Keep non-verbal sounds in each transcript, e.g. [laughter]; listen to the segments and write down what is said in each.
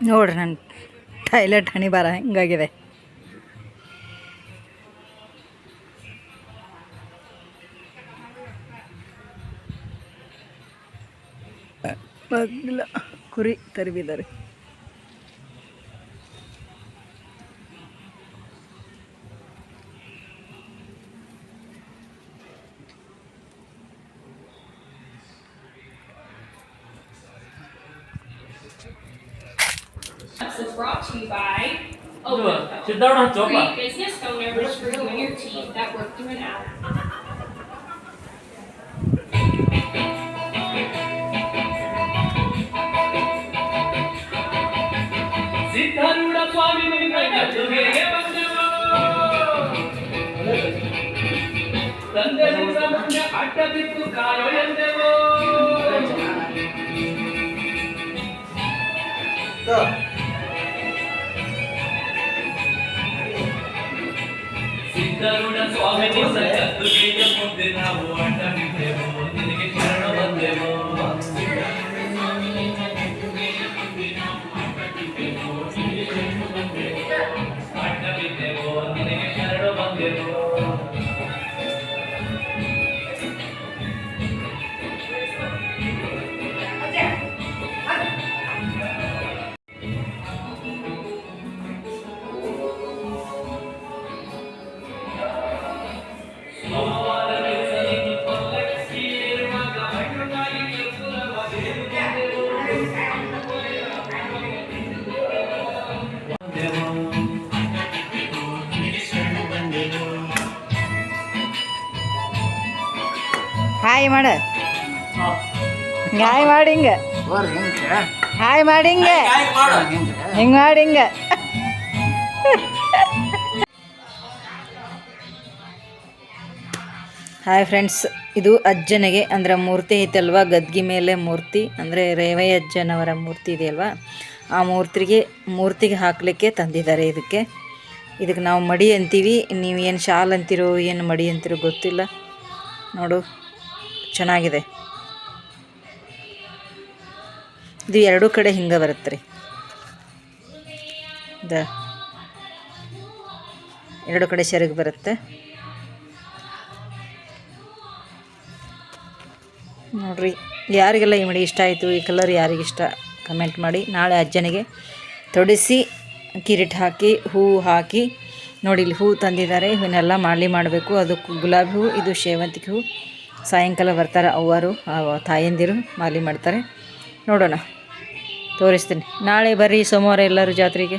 ನೋಡ್ರಿ ನನ್ನ ಟಾಯ್ಲೆಟ್ ಹಣಿ ಬಾರ ಹಿಂಗಾಗಿದೆ. ಕುರಿ ತರಬಿದ್ದಾರೆ. This is brought to you by ಇದು Open ಸಿದ್ಧಾರ್ಥ ಚೌಕ Free business phone numbers for you and your team that work through an app. Siddharudha ಸ್ವಾಮಿ ಗದ್ದುಗೆಗೆ ಬಂದೆವು ತಂದೆ ಮುಂದೆ ಅಡ್ಡ ಬಿದ್ದು ಕಾಯೋ ಎಂದೆವು ಸಿದ್ಧಾರೂಢ ಸ್ವಾಮಿ ಗದ್ದುಗೆಗೆ ಮುಂದೆ ನಾವು ಅಡ್ಡ ಹಾಯ್ ಮಾಡಿ ಹಿಂಗ. ಹಾಯ್ ಮಾಡಿ ಹಿಂಗ. ಹಿಂಗ ಮಾಡಿ ಹಾಯ್ ಫ್ರೆಂಡ್ಸ್, ಇದು ಅಜ್ಜನಿಗೆ, ಅಂದರೆ ಮೂರ್ತಿ ಐತಲ್ವ? ಗದ್ಗಿ ಮೇಲೆ ಮೂರ್ತಿ, ಅಂದರೆ ರೇವಯ್ಯ ಅಜ್ಜನವರ ಮೂರ್ತಿ ಇದೆಯಲ್ವಾ? ಆ ಮೂರ್ತಿಗೆ ಮೂರ್ತಿಗೆ ಹಾಕಲಿಕ್ಕೆ ತಂದಿದ್ದಾರೆ ಇದಕ್ಕೆ. ಇದಕ್ಕೆ ನಾವು ಮಡಿ ಅಂತೀವಿ. ನೀವು ಏನು ಶಾಲ್ ಅಂತಿರೋ, ಏನು ಮಡಿ ಅಂತಿರೋ ಗೊತ್ತಿಲ್ಲ. ನೋಡು, ಚೆನ್ನಾಗಿದೆ. ಇದು ಎರಡೂ ಕಡೆ ಹಿಂಗೆ ಬರುತ್ತೆ ರೀ. ದ. ಎರಡು ಕಡೆ ಸೆರಗು ಬರುತ್ತೆ. ನೋಡ್ರಿ, ಯಾರಿಗೆಲ್ಲ ಈ ಮಡಿ ಇಷ್ಟ ಆಯಿತು, ಈ ಕಲರ್ ಯಾರಿಗಿಷ್ಟ ಕಮೆಂಟ್ ಮಾಡಿ. ನಾಳೆ ಅಜ್ಜನಿಗೆ ತೊಡಿಸಿ ಕಿರೀಟ್ ಹಾಕಿ ಹೂವು ಹಾಕಿ, ನೋಡಿ ಇಲ್ಲಿ ಹೂ ತಂದಿದ್ದಾರೆ. ಇವನ್ನೆಲ್ಲ ಮಾಡಲಿ ಮಾಡಬೇಕು. ಅದಕ್ಕೂ ಗುಲಾಬಿ ಹೂ, ಇದು ಸೇವಂತಿಗೆ ಹೂ. ಸಾಯಂಕಾಲ ಬರ್ತಾರೆ ಅವ್ವರು ತಾಯಂದಿರು ಮಾಲಿ ಮಾಡ್ತಾರೆ. ನೋಡೋಣ. ತೋರಿಸ್ತೀನಿ. ನಾಳೆ ಬರ್ರಿ ಸೋಮವಾರ ಎಲ್ಲರೂ ಜಾತ್ರೆಗೆ.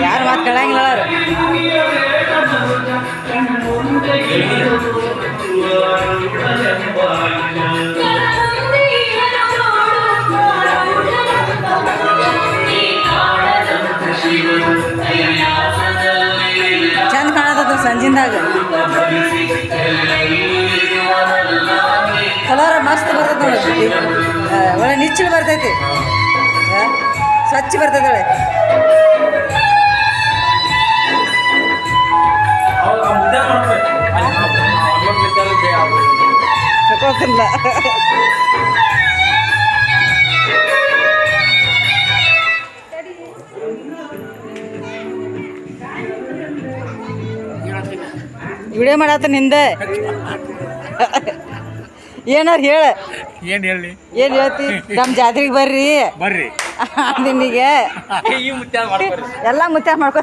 ಯಾರು ಮಾತು ಕೇಳಂಗಿಲ್ಲ ಅವ್ರು ಚಂದ ಕಾಣತದ ಸಂಜಿಂದಾಗ ಕಲರ್ ಮಸ್ತ್ ಬರ್ತೈತೆ ನೋಡಿ ಒಳ್ಳೆ ನಿಚ್ಚಲು ಬರ್ತೈತಿ. ಸ್ವಚ್ಛ ಬರ್ತೈತೆ ವಿಡಿಯೋ ಮಾಡತ್ತ ನಿಂದೆ. [laughs] ಏನಾರು ಹೇಳ. ಏನ್ ಹೇಳಿ ಏನು ಹೇಳ್ತಿ? ನಮ್ಮ ಜಾತ್ರೆಗೆ ಬರ್ರಿ. ಬರ್ರಿ. [laughs] ನಿಮಗೆ. ಎಲ್ಲಾ [laughs] ಮುತ್ಯ ಮಾಡ್ಕೋ ಎಲ್ಲ ಮುತ್ಯ ಮಾಡ್ಕೊ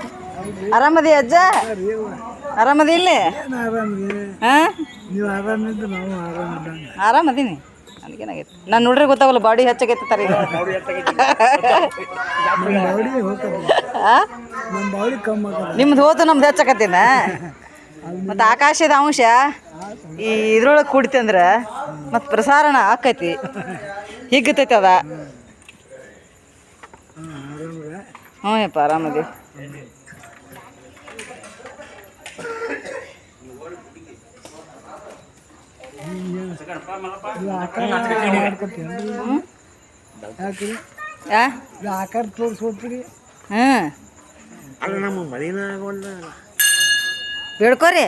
ಆರಾಮದಿ ಅಜ್ಜ? ಆರಾಮದಿ ಇಲ್ಲಿ? ಆರಾಮದೀನಿ. ನನಗೇನಾಗೈತಿ? ನಾನು ನೋಡ್ರಿ ಗೊತ್ತಾಗಲ್ಲ ಬಾಡಿ ಹೆಚ್ಚಾಗೈತೆ ತರ ಈಗ ನಮ್ಮ ಬಾಡಿ ಹೋಗ್ತದೆ. ಆ? ನಮ್ಮ ಬಾಡಿ ಕಮ್ಮಿ ಆಗದ ನಿಮ್ದು ಹೋತು ನಮ್ದು ಹೆಚ್ಚಾಕತ್ತೀನ [laughs] ಮತ್ತು ಆಕಾಶದ ಅಂಶ? ಈ ಇದ್ರೊಳಗೆ ಕುಡಿತಿ ಅಂದ್ರೆ ಮತ್ತು ಪ್ರಸಾರಣ ಆಕೈತಿ. ಹಿಗ್ಗತೈತಿ ಅದ. ಹ್ಞೂ ಯಪ್ಪ ಆರಾಮದಿ. ಆಕಾರ ತೋರಿಸ್ಕೊಡ್ತೀರಿ ಹ್ಞೂ ಅಲ್ಲ ನಮ್ಮ ಆಗೋಲ್ಲ ಬೇಡ್ಕೋರಿ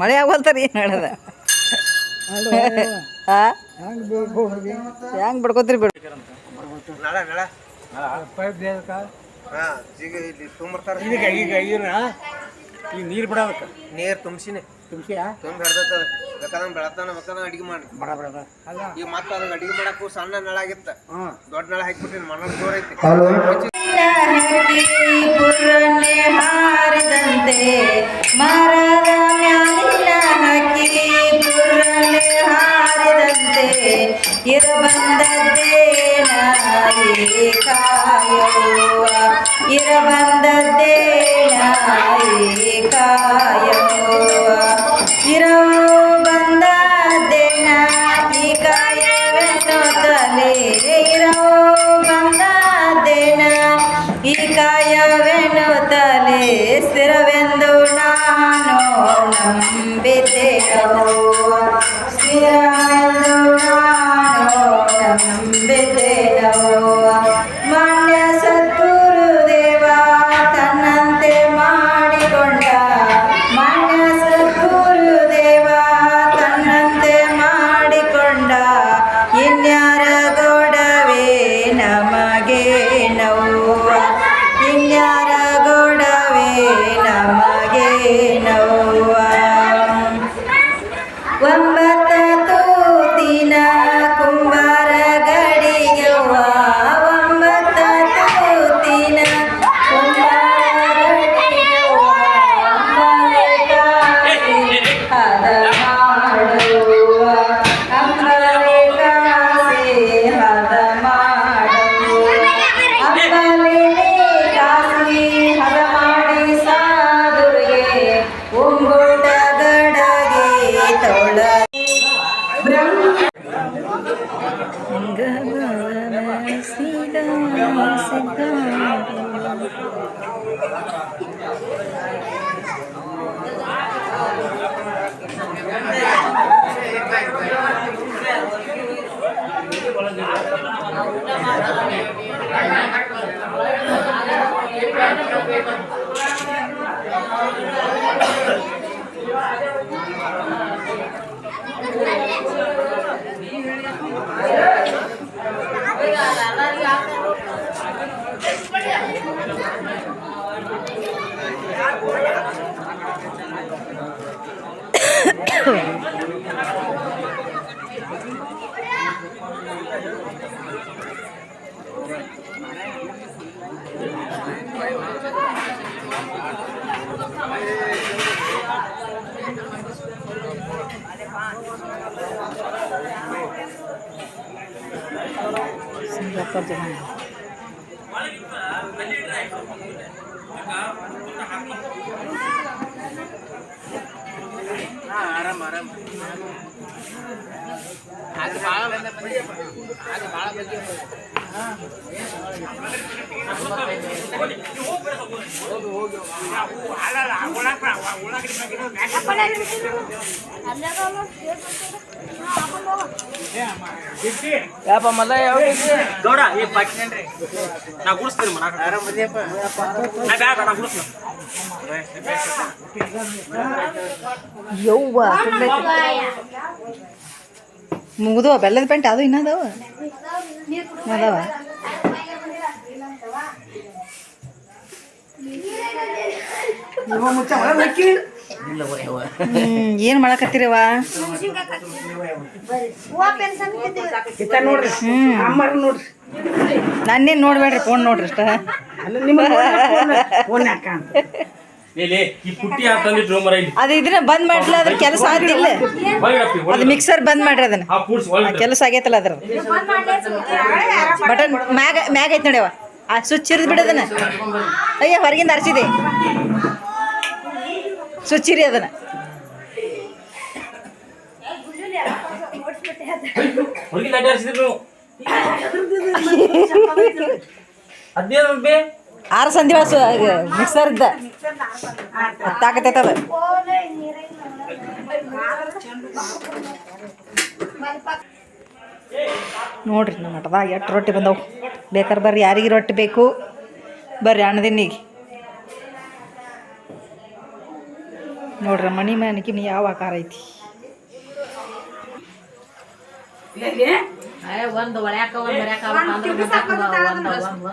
ಮಳೆ ಆಗೋಲ್ತಾರ ಏನು ಹೇಳದ ಹಾಂ ಹೆಂಗೆ ಬಿಡ್ಕೋತೀರಿ ಬಿಡ್. ಪೈಪ್ ಬೇಕಾ ಈಗ ಇಲ್ಲಿ ತುಂಬಿರ್ತಾರ ಈಗ ಈಗ ನೀರ್ ಬಿಡೋದಕ್ಕ? ನೀರ್ ತುಂಬಿಸಿನಿ. ತುಂಬಿಸಿಯ? ತುಂಬ ಹಿಡ್ದತ್ತದ ಬೇಕಾದಂಗ ಬೆಳತಾನ ಬೇಕಾದಂಗ ಅಡಿಗೆ ಮಾಡಿ. ಬಡ ಬಡ ಅಲ್ಲ ಈಗ ಮತ್ತೆ ಅದಕ್ಕೆ ಅಡಿಗೆ ಮಾಡಕ್ಕೂ ಸಣ್ಣ ನಳ ಆಗಿತ್ತ. ಹ್ಞೂ ದೊಡ್ಡ ನಳ ಹಾಕ್ಬಿಟ್ಟಿನಿ ಜೋರ್ ಐತಿ ಈ ಕಾಯುವ ಇರಬಂದದ್ದೇನ ಈ ಕಾಯುವ ಇರವು ಬಂದದ್ದೇನ ಈ ಕಾಯವೆನ್ನುತ್ತಲೇ ಇರವು ಬಂದದ್ದೇನ ಈ ಕಾಯವೆನ್ನುತ್ತಲೇ ಸ್ಥಿರವೆಂದು ನಾನು ನಂಬಿದ್ದೆವು ಸ್ಥಿರವೆಂದು それ。ಸಿಂಗಾಪುರ ಜನ ಯಾಪ ಮಲ್ಲ ಯಾವ ಗೌಡ ಈ ಬಾಕಿನೇನ್ರಿ ನಾ ಗುಡಿಸ್ತೀನಿ ಮನಾಕ ನಾ ಬ್ಯಾಡ ನಾ ಗುಡಿಸ್ತೀನಿ. ಯವ್ವ ಮುಗಿದು ಬೆಲ್ಲದ ಪೆಂಟ್ ಅದು ಇನ್ನೂ ಅದಾವ ಮುಚ್ಚ ಏನು ಮಾಡಕತ್ತೀರವ ನನ್ನೇನು ನೋಡ್ಬೇಡ್ರಿ ಫೋನ್ ನೋಡ್ರಿ ಅಷ್ಟ. ಅದು ಇದನ್ನ ಬಂದ್ ಮಾಡ್ಲ ಅದ್ರ ಕೆಲಸ ಆಗ್ತಿಲ್ಲ ಒಳಗಪ್ಪಿ ಅದು ಮಿಕ್ಸರ್ ಬಂದ್ ಮಾಡ್ರಿ ಅದನ್ನ. ಕೆಲಸ ಆಗೈತಲ್ಲ ಅದ್ರ ಬಟನ್ ಮ್ಯಾಗ ಮ್ಯಾಗ ಐತ್ ನೋಡ್ಯವ ಆ ಸ್ವಿಚ್ ಇರಿದ್ ಬಿಡೋದನ್ನ ಅಯ್ಯ ಹೊರಗಿಂದ ಹರಿಸಿದೆ ಸ್ವಿಚ್ ಅದನ್ನು. ಆರು ಸಂಧಿ ವಾಸ ಮಿಕ್ಸರ್ ಇದ್ದ. ತಾಕತ್ತೈತದ ನೋಡ್ರಿ ನಮ್ಮ ಮಠದಾಗ ಎಷ್ಟು ರೊಟ್ಟಿ ಬಂದವು. ಬೇಕಾರೆ ಬರ್ರಿ ಯಾರಿಗೆ ರೊಟ್ಟಿ ಬೇಕು? ಬರ್ರಿ ಅಣ್ಣದಿನಿಗೆ ನೋಡ್ರಿ ಮಣಿ ಮನಿಕಿನ ಯಾವ ಆಕಾರ ಐತಿ? ಒಂದು